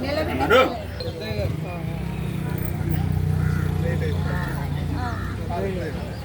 నిలబెట్టు లేదు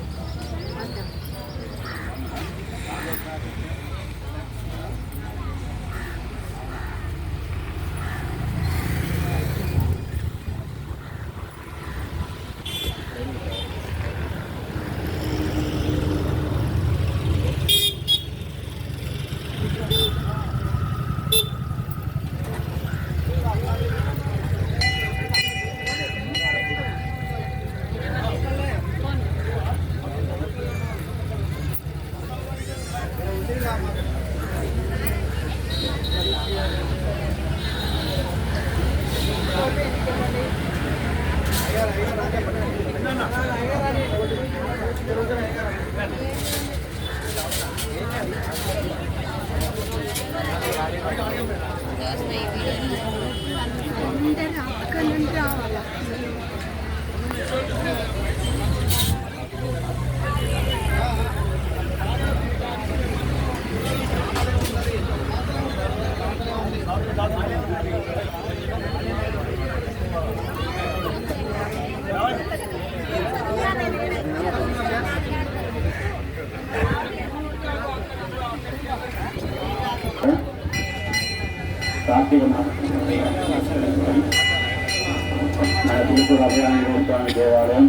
నడు అక్కడి నుంచి రావాలా కార్తీక మాసం దేవాలయం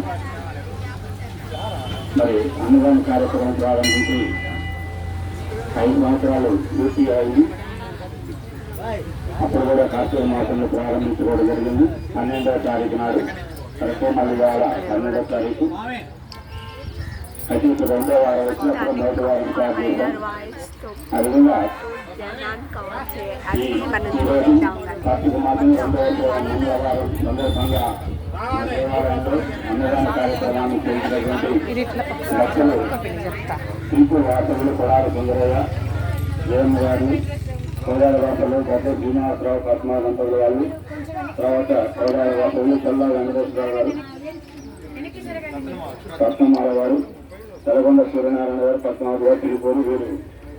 మరి అన్నదాన కార్యక్రమం ప్రారంభించి ఐదు సంవత్సరాలు పూర్తి అయింది. అప్పుడు కూడా కార్తీక మాసంలో ప్రారంభించుకోవడం జరిగింది. పన్నెండవ తారీఖు నాడు రేపు మళ్ళీ వాళ్ళ పన్నెండవ తారీఖు. అయితే ఇప్పుడు రెండో వారం వచ్చినప్పుడు మొదటి వారం స్టార్ట్ చేశాం ఆ విధంగా ఈరోజు కార్తీక మాసం రెండవ మంగళవారం సందర్భంగా దేవాలయంలో అన్నదాన కార్యక్రమాన్ని చేసినటువంటి సుందరయ్య గారు శ్రీనివాసరావు పద్మానంతులు వాళ్ళు తర్వాత కోడాల వాసవులు చల్లా వెంకటేశ్వరరావు గారు పద్మమాల వారు తెలగొండ సూర్యనారాయణ గారు పద్మావతి గారు తిరిగిపోరు వీరు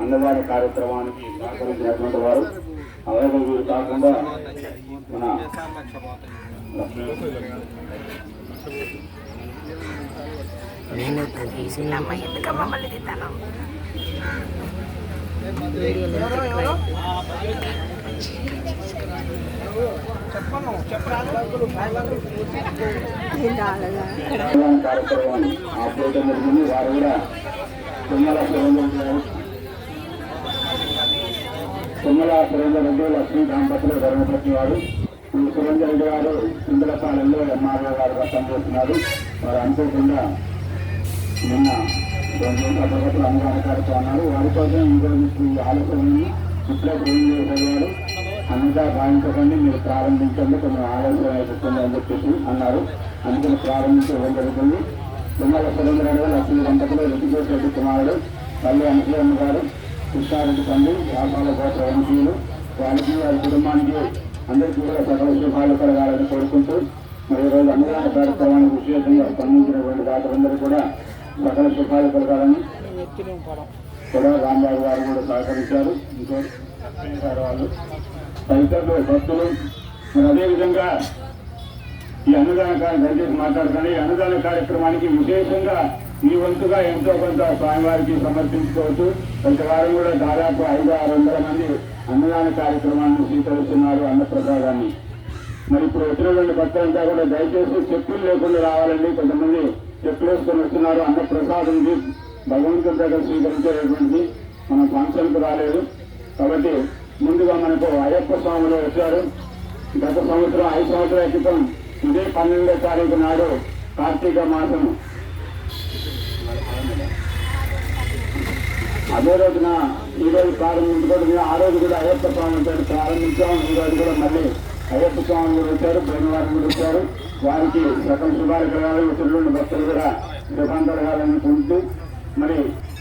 అన్నదాన కార్యక్రమానికి సహకరించినటువంటి వారు. అలాగే వీరు కాకుండా మన తీసినమ్మ ఎందుకమ్మ మళ్ళీ తింటాను కార్యక్రమాన్ని ఆపరేషన్ జరిగింది వారు కూడా తుమ్మల తుమ్మల సురేంద్ర రెడ్డి లక్ష్మీ దాంపతులు ధర్మపతి వారు ఈ సురేంద్ర రెడ్డి గారు సింగళపాలెంలో ఎంఆర్ఓ గారు రసం చేస్తున్నారు వారు అనుకోకుండా నిన్న రెండు రోజుల ఉన్నారు వారి కోసం ఇంకో ఆలోచన ఇప్పుడే ఏం చేసేవారు అంతా భావించకండి మీరు ప్రారంభించండి కొంచెం ఆలోచన అయిపోతుంది అని చెప్పేసి అన్నారు. అందుకని ప్రారంభించడం జరుగుతుంది తుమ్మల సురేంద్ర రెడ్డి లక్ష్మీ దంపతులు రుచికేశ్ రెడ్డి కుమారుడు పల్లి అనుసూయమ్మ గారు కృష్ణారెడ్డి తండ్రి వ్యాపార గోత్ర వంశీయులు వారికి వారి కుటుంబానికి అందరికీ కూడా సకల శుభాలు కలగాలని కోరుకుంటూ మరి ఈరోజు అన్నదాన కార్యక్రమానికి విశేషంగా స్పందించినటువంటి దాతలందరూ కూడా సకల శుభాలు కలగాలని కూడా రాంబాబు గారు కూడా సహకరించారు. ఇంకో వాళ్ళు తదితరులు భక్తులు మరి అదేవిధంగా ఈ అన్నదాన కార్యక్రమం దయచేసి మాట్లాడుతాను ఈ అన్నదాన కార్యక్రమానికి విశేషంగా ఈ వంతుగా ఎంతో కొంత స్వామివారికి సమర్పించుకోవచ్చు. ప్రతి కూడా దాదాపు ఐదు ఆరు వందల మంది అన్నదాన కార్యక్రమాన్ని స్వీకరిస్తున్నారు అన్నప్రసాదాన్ని మరి ఇప్పుడు వచ్చినటువంటి భక్తులంతా కూడా దయచేసి చెప్పులు లేకుండా రావాలండి. కొంతమంది చెప్పులు వేసుకొని వస్తున్నారు అన్న ప్రసాదం భగవంతుడి దగ్గర స్వీకరించేటటువంటి మన ఫంక్షన్కు రాలేదు. కాబట్టి ముందుగా మనకు అయ్యప్ప స్వాములు వచ్చారు. గత సంవత్సరం ఐదు సంవత్సరాల క్రితం ఇదే పన్నెండో తారీఖు నాడు కార్తీక మాసం. అదే రోజున ఈ రోజు ప్రారంభించుకోవడం ఆ రోజు కూడా అయ్యప్ప స్వామి పేరు ప్రారంభించాం. ఈ రోజు కూడా మళ్ళీ అయ్యప్ప స్వామి కూడా వచ్చారు బృహవారం కూడా వచ్చారు. వారికి సకల శుభాలు కలగాలి. వచ్చినటువంటి భక్తులు కూడా శుభం కలగాలని మరి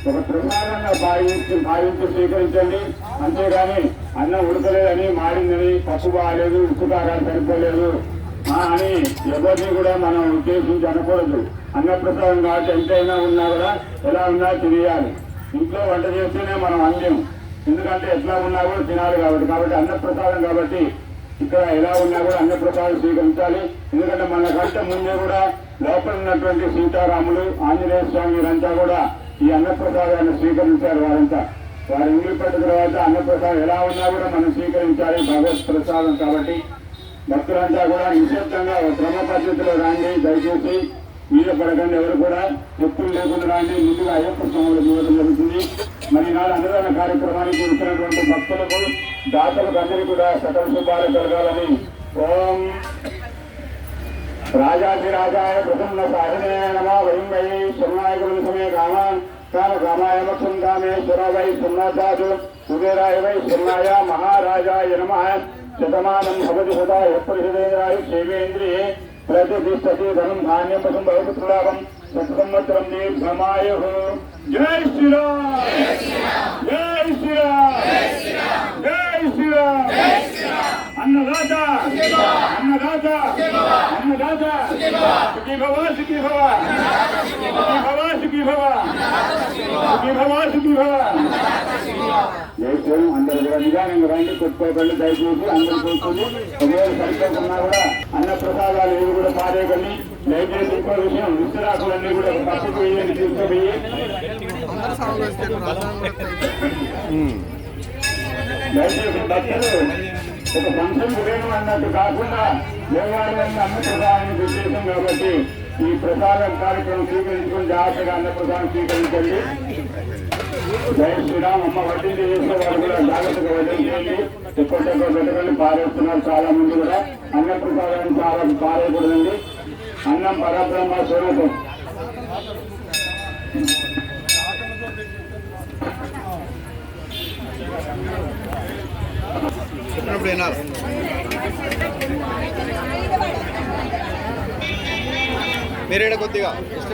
ఒక ప్రసాదంగా భావించి భావించి స్వీకరించండి. అంతేగాని అన్నం ఉడకలేదని మాడిందని పప్పు బాగాలేదు ఉప్పు కారాలు సరిపోలేదు. అని ఎవరిని కూడా మనం ఉద్దేశించి అనకూడదు అన్నప్రసాదం కాబట్టి ఎంతైనా ఉన్నా కూడా ఎలా ఉన్నా తెలియాలి ఇంట్లో వంట చేస్తేనే మనం అంద్యం ఎందుకంటే ఎట్లా ఉన్నా కూడా తినాలి కాబట్టి. కాబట్టి అన్నప్రసాదం కాబట్టి ఇక్కడ ఎలా ఉన్నా కూడా అన్నప్రసాదం స్వీకరించాలి. ఎందుకంటే మన కంటే ముందే కూడా లోపల ఉన్నటువంటి సీతారాములు ఆంజనేయ స్వామి వీరంతా కూడా ఈ అన్నప్రసాదాన్ని స్వీకరించారు వారంతా. వారి ఇంగిలి పట్టిన తర్వాత అన్నప్రసాదం ఎలా ఉన్నా కూడా మనం స్వీకరించాలి భగవత్ ప్రసాదం కాబట్టి. భక్తులంతా కూడా నిశ్శబ్దంగా ఒక క్రమ పద్ధతిలో రాండి దయచేసి మీద పడకండి ఎవరు కూడా. చెప్పులు లేకుండా రాండి ముందుగా అయ్యప్ప స్వాములు ఇవ్వడం జరుగుతుంది. మరి నాడు అన్నదాన కార్యక్రమానికి వచ్చినటువంటి భక్తులకు దాతలకు అందరికీ కూడా సకల శుభాలు కలగాలని ఓం రాజాధిరాజాయ ప్రసన్న సాహినే నమ. వయం వై శరణాయ గురు కామాన్ तार रामायणसन्धाने सुरवै सुन्नासाधु सुवीराय वै सुन्नाय महाराजाय नमः। शतमानं भवति सदा यत्परिषदेराय शैवेन्द्रिये प्रतिष्ठति धनं धान्यं वसं भवतुलाभं सत्संवत्सरं हो जय श्रीराम! जय श्रीराम! जय श्रीराम! अन्नदाता! अन्नदाता! अन्नदाता! सुखी भव सुखी भव! सुखी भव! భవ భవ సుఖీ భవ సుఖీ భవ కూడా నిదానంగా రండి కొట్టుకోకండి దయచేసి అందరు కూర్చొని ఒకవేళ సరిపోకున్నా కూడా అన్న ప్రసాదాలు ఇవి కూడా పారేయకండి. దయచేసి ఇంకో విషయం విస్తరాకులన్నీ కూడా పక్కకు వేయండి తీసుకుపోయి. దయచేసి భక్తులు ఒక ఫంక్షన్ వేయడం అన్నట్టు కాకుండా దేవాలయాన్ని అన్న ప్రసాదానికి ఉద్దేశం కాబట్టి ఈ ప్రసాదం కార్యక్రమం స్వీకరించుకుని జాగ్రత్తగా అన్న ప్రసాదం స్వీకరించండి. జై శ్రీరామ్. అమ్మ వడ్డించి చేసిన వారు కూడా జాగ్రత్తగా వడ్డించండి. ఎక్కువ పెట్టకండి పారేస్తున్నారు చాలా మంది కూడా. అన్న ప్రసాదాన్ని చాలా పారేయకూడదండి. అన్నం పరబ్రహ్మ స్వరూపం. చెప్పినప్పుడు ಬೇರೆ ಹೇಳಕ್ ಗೊತ್ತೀಗ ಎಷ್ಟು